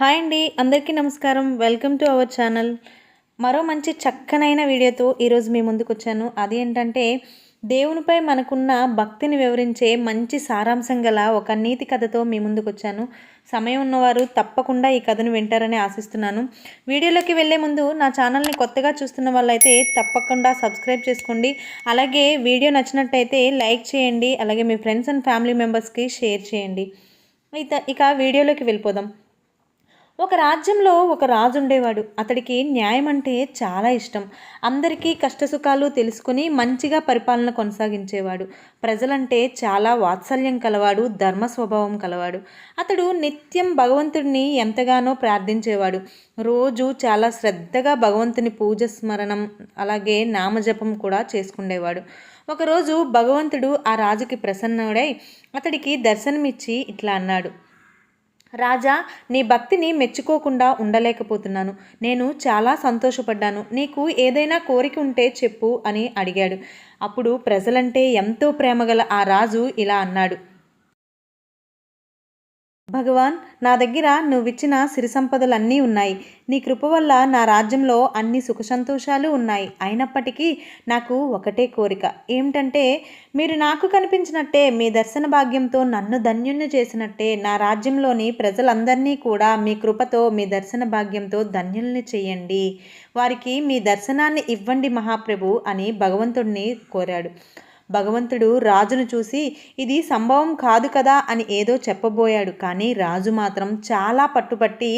Hi అండి అందరికీ నమస్కారం. Welcome to our channel. మరో మంచి చక్కనైన వీడియోతో ఈరోజు మీ ముందుకు వచ్చాను అది ఏంటంటే దేవునిపై మనకున్న భక్తిని వివరించే మంచి సారాంశం గల ఒక నీతి కథతో మీ ముందుకు వచ్చాను సమయం ఉన్నవారు తప్పకుండా ఈ కథను వింటారని ఆశిస్తున్నాను. వీడియోలోకి వెళ్ళే ముందు నా ఛానల్ని కొత్తగా చూస్తున్న వాళ్ళైతే తప్పకుండా సబ్స్క్రైబ్ చేసుకోండి. అలాగే వీడియో నచ్చినట్టయితే లైక్ చేయండి. అలాగే మీ ఫ్రెండ్స్ అండ్ ఫ్యామిలీ మెంబర్స్కి షేర్ చేయండి. ఇక ఇక వీడియోలోకి వెళ్ళిపోదాం. ఒక రాజ్యంలో ఒక రాజు ఉండేవాడు అతడికి న్యాయం అంటే చాలా ఇష్టం. అందరికీ కష్టసుఖాలు తెలుసుకుని మంచిగా పరిపాలన కొనసాగించేవాడు. ప్రజలంటే చాలా వాత్సల్యం కలవాడు ధర్మ స్వభావం కలవాడు. అతడు నిత్యం భగవంతుడిని ఎంతగానో ప్రార్థించేవాడు. రోజు చాలా శ్రద్ధగా భగవంతుని పూజ స్మరణం అలాగే నామజపం కూడా చేసుకునేవాడు ఒకరోజు భగవంతుడు ఆ రాజుకి ప్రసన్నుడై అతడికి దర్శనమిచ్చి ఇట్లా అన్నాడు. రాజా నీ భక్తిని మెచ్చుకోకుండా ఉండలేకపోతున్నాను. నేను చాలా సంతోషపడ్డాను. నీకు ఏదైనా కోరిక ఉంటే చెప్పు అని అడిగాడు. అప్పుడు ప్రజలంటే ఎంతో ప్రేమగల ఆ రాజు ఇలా అన్నాడు. భగవాన్ నా దగ్గర నువ్విచ్చిన సిరి సంపదలన్నీ ఉన్నాయి. నీ కృప వల్ల నా రాజ్యంలో అన్ని సుఖ సంతోషాలు ఉన్నాయి. అయినప్పటికీ నాకు ఒకటే కోరిక. ఏమిటంటే మీరు నాకు కనిపించినట్టే మీ దర్శన భాగ్యంతో నన్ను ధన్యుణ్ణి చేసినట్టే నా రాజ్యంలోని ప్రజలందరినీ కూడా మీ కృపతో మీ దర్శన భాగ్యంతో ధన్యుల్ని చేయండి. వారికి మీ దర్శనాన్ని ఇవ్వండి మహాప్రభు అని భగవంతుడిని కోరాడు. భగవంతుడు రాజును చూసి ఇది సంభవం కాదు కదా అని ఏదో చెప్పబోయాడు. కానీ రాజు మాత్రం చాలా పట్టుపట్టి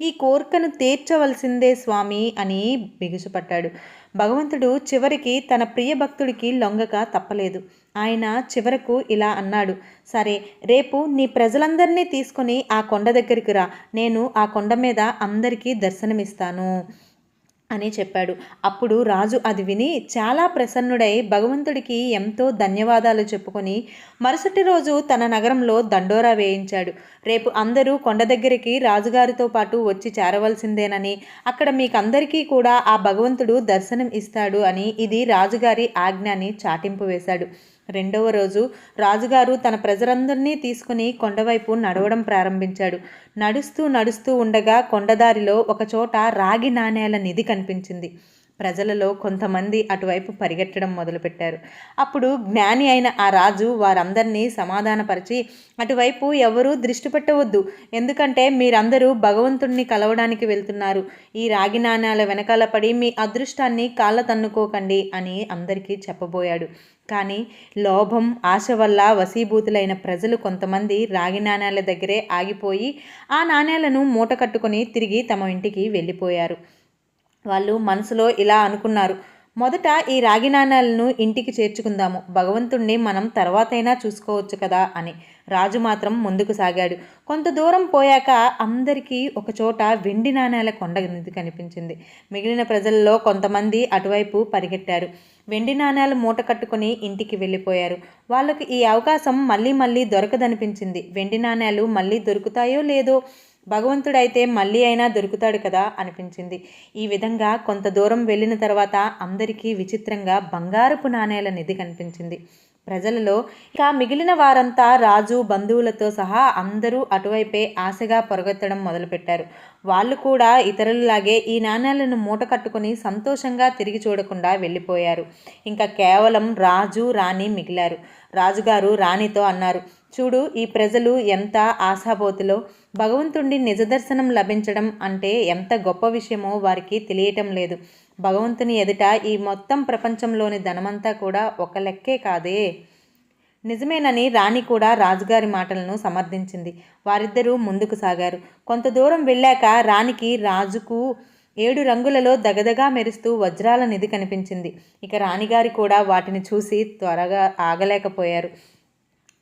ఈ కోరికను తీర్చవలసిందే స్వామి అని బిగుసుపట్టాడు. భగవంతుడు చివరికి తన ప్రియ భక్తుడికి లొంగక తప్పలేదు. ఆయన చివరకు ఇలా అన్నాడు సరే రేపు నీ ప్రజలందరినీ తీసుకొని ఆ కొండ దగ్గరికి రా. నేను ఆ కొండ మీద అందరికీ దర్శనమిస్తాను. అని చెప్పాడు. అప్పుడు రాజు అది విని చాలా ప్రసన్నుడై భగవంతుడికి ఎంతో ధన్యవాదాలు చెప్పుకొని మరుసటి రోజు తన నగరంలో దండోరా వేయించాడు. రేపు అందరూ కొండ దగ్గరికి రాజుగారితో పాటు వచ్చి చేరవలసిందేనని అక్కడ మీకందరికీ కూడా ఆ భగవంతుడు దర్శనం ఇస్తాడు అని ఇది రాజుగారి ఆజ్ఞని చాటింపు వేశాడు. రెండవ రోజు రాజుగారు తన ప్రజలందరినీ తీసుకుని కొండవైపు నడవడం ప్రారంభించాడు. నడుస్తూ నడుస్తూ ఉండగా కొండదారిలో ఒకచోట రాగి నాణేల నిధి కనిపించింది. ప్రజలలో కొంతమంది అటువైపు పరిగెట్టడం మొదలుపెట్టారు. అప్పుడు జ్ఞాని అయిన ఆ రాజు వారందరినీ సమాధానపరిచి అటువైపు ఎవరూ దృష్టి పెట్టవద్దు. ఎందుకంటే మీరందరూ భగవంతుణ్ణి కలవడానికి వెళ్తున్నారు. ఈ రాగి నాణ్యాల వెనకాల పడి మీ అదృష్టాన్ని కాళ్ళ తన్నుకోకండి అని అందరికీ చెప్పబోయాడు. కానీ లోభం ఆశ వల్ల వశీభూతులైన ప్రజలు కొంతమంది రాగి నాణ్యాల దగ్గరే ఆగిపోయి ఆ నాణ్యాలను మూట కట్టుకొని తిరిగి తమ ఇంటికి వెళ్ళిపోయారు. వాళ్ళు మనసులో ఇలా అనుకున్నారు. మొదట ఈ రాగి నాణాలను ఇంటికి చేర్చుకుందాము. భగవంతుణ్ణి మనం తర్వాతైనా చూసుకోవచ్చు కదా అని. రాజు మాత్రం ముందుకు సాగాడు. కొంత దూరం పోయాక అందరికీ ఒకచోట వెండి నాణాల కొండ కనిపించింది. మిగిలిన ప్రజల్లో కొంతమంది అటువైపు పరిగెట్టారు. వెండి నాణాలు మూట కట్టుకుని ఇంటికి వెళ్ళిపోయారు. వాళ్ళకు ఈ అవకాశం మళ్ళీ మళ్ళీ దొరకదనిపించింది. వెండి నాణాలు మళ్ళీ దొరుకుతాయో లేదో భగవంతుడైతే మళ్ళీ అయినా దొరుకుతాడు కదా అనిపించింది. ఈ విధంగా కొంత దూరం వెళ్ళిన తర్వాత అందరికీ విచిత్రంగా బంగారపు నాణేల నిధి కనిపించింది. ప్రజలలో ఇక మిగిలిన వారంతా రాజు బంధువులతో సహా అందరూ అటువైపే ఆశగా పొరగెత్తడం మొదలుపెట్టారు. వాళ్ళు కూడా ఇతరులలాగే ఈ నాణ్యాలను మూట కట్టుకుని సంతోషంగా తిరిగి చూడకుండా వెళ్ళిపోయారు. ఇంకా కేవలం రాజు రాణి మిగిలారు. రాజుగారు రాణితో అన్నారు చూడు ఈ ప్రజలు ఎంత ఆశాబోతులో భగవంతుడి నిజదర్శనం లభించడం అంటే ఎంత గొప్ప విషయమో వారికి తెలియటం లేదు. భగవంతుని ఎదుట ఈ మొత్తం ప్రపంచంలోని ధనమంతా కూడా ఒక లెక్కే కాదే. నిజమేనని రాణి కూడా రాజుగారి మాటలను సమర్థించింది. వారిద్దరూ ముందుకు సాగారు. కొంత దూరం వెళ్ళాక రాణికి రాజుకు ఏడు రంగులలో దగదగా మెరుస్తూ వజ్రాల నిధి కనిపించింది. ఇక రాణిగారి కూడా వాటిని చూసి త్వరగా ఆగలేకపోయారు.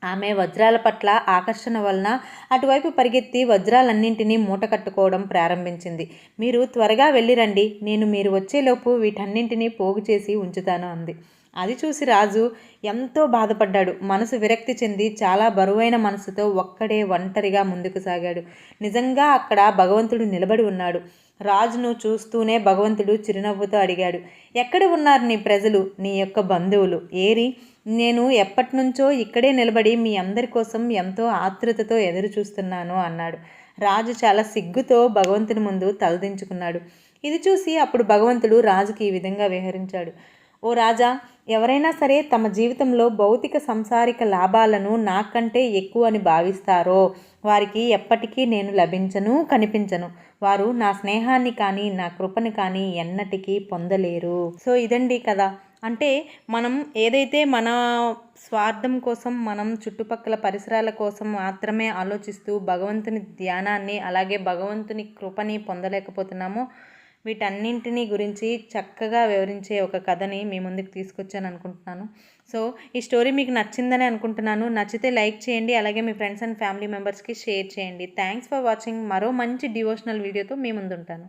ఆమె వజ్రాల పట్ల ఆకర్షణ వలన అటువైపు పరిగెత్తి వజ్రాలన్నింటినీ మూట కట్టుకోవడం ప్రారంభించింది. మీరు త్వరగా వెళ్ళిరండి. నేను మీరు వచ్చేలోపు వీటన్నింటినీ పోగు చేసి ఉంచుతాను అంది. అది చూసి రాజు ఎంతో బాధపడ్డాడు. మనసు విరక్తి చెంది చాలా బరువైన మనసుతో ఒక్కడే ఒంటరిగా ముందుకు సాగాడు. నిజంగా అక్కడ భగవంతుడు నిలబడి ఉన్నాడు. రాజును చూస్తూనే భగవంతుడు చిరునవ్వుతో అడిగాడు. ఎక్కడ ఉన్నారు నీ ప్రజలు? నీ యొక్క బంధువులు. ఏరి నేను ఎప్పటి నుంచో ఇక్కడే నిలబడి మీ అందరి కోసం ఎంతో ఆతృతతో ఎదురు చూస్తున్నాను అన్నాడు. రాజు చాలా సిగ్గుతో భగవంతుని ముందు తలదించుకున్నాడు. ఇది చూసి అప్పుడు భగవంతుడు రాజుకి ఈ విధంగా విహరించాడు. ఓ రాజా ఎవరైనా సరే తమ జీవితంలో భౌతిక సంసారిక లాభాలను నాకంటే ఎక్కువ అని భావిస్తారో వారికి ఎప్పటికీ నేను లభించను కనిపించను. వారు నా స్నేహాన్ని కానీ నా కృపని కానీ ఎన్నటికీ పొందలేరు. సో ఇదండి కదా అంటే మనం ఏదైతే మన స్వార్థం కోసం మనం చుట్టుపక్కల పరిసరాల కోసం మాత్రమే ఆలోచిస్తూ భగవంతుని ధ్యానాన్ని అలాగే భగవంతుని కృపని పొందలేకపోతున్నామో వీటన్నింటినీ గురించి చక్కగా వివరించే ఒక కథని మీ ముందుకు తీసుకొచ్చాను అనుకుంటున్నాను. సో ఈ స్టోరీ మీకు నచ్చిందని అనుకుంటున్నాను. నచ్చితే లైక్ చేయండి అలాగే మీ ఫ్రెండ్స్ అండ్ ఫ్యామిలీ మెంబర్స్కి షేర్ చేయండి. Thanks for watching. మరో మంచి డివోషనల్ వీడియోతో మీ ముందుంటాను.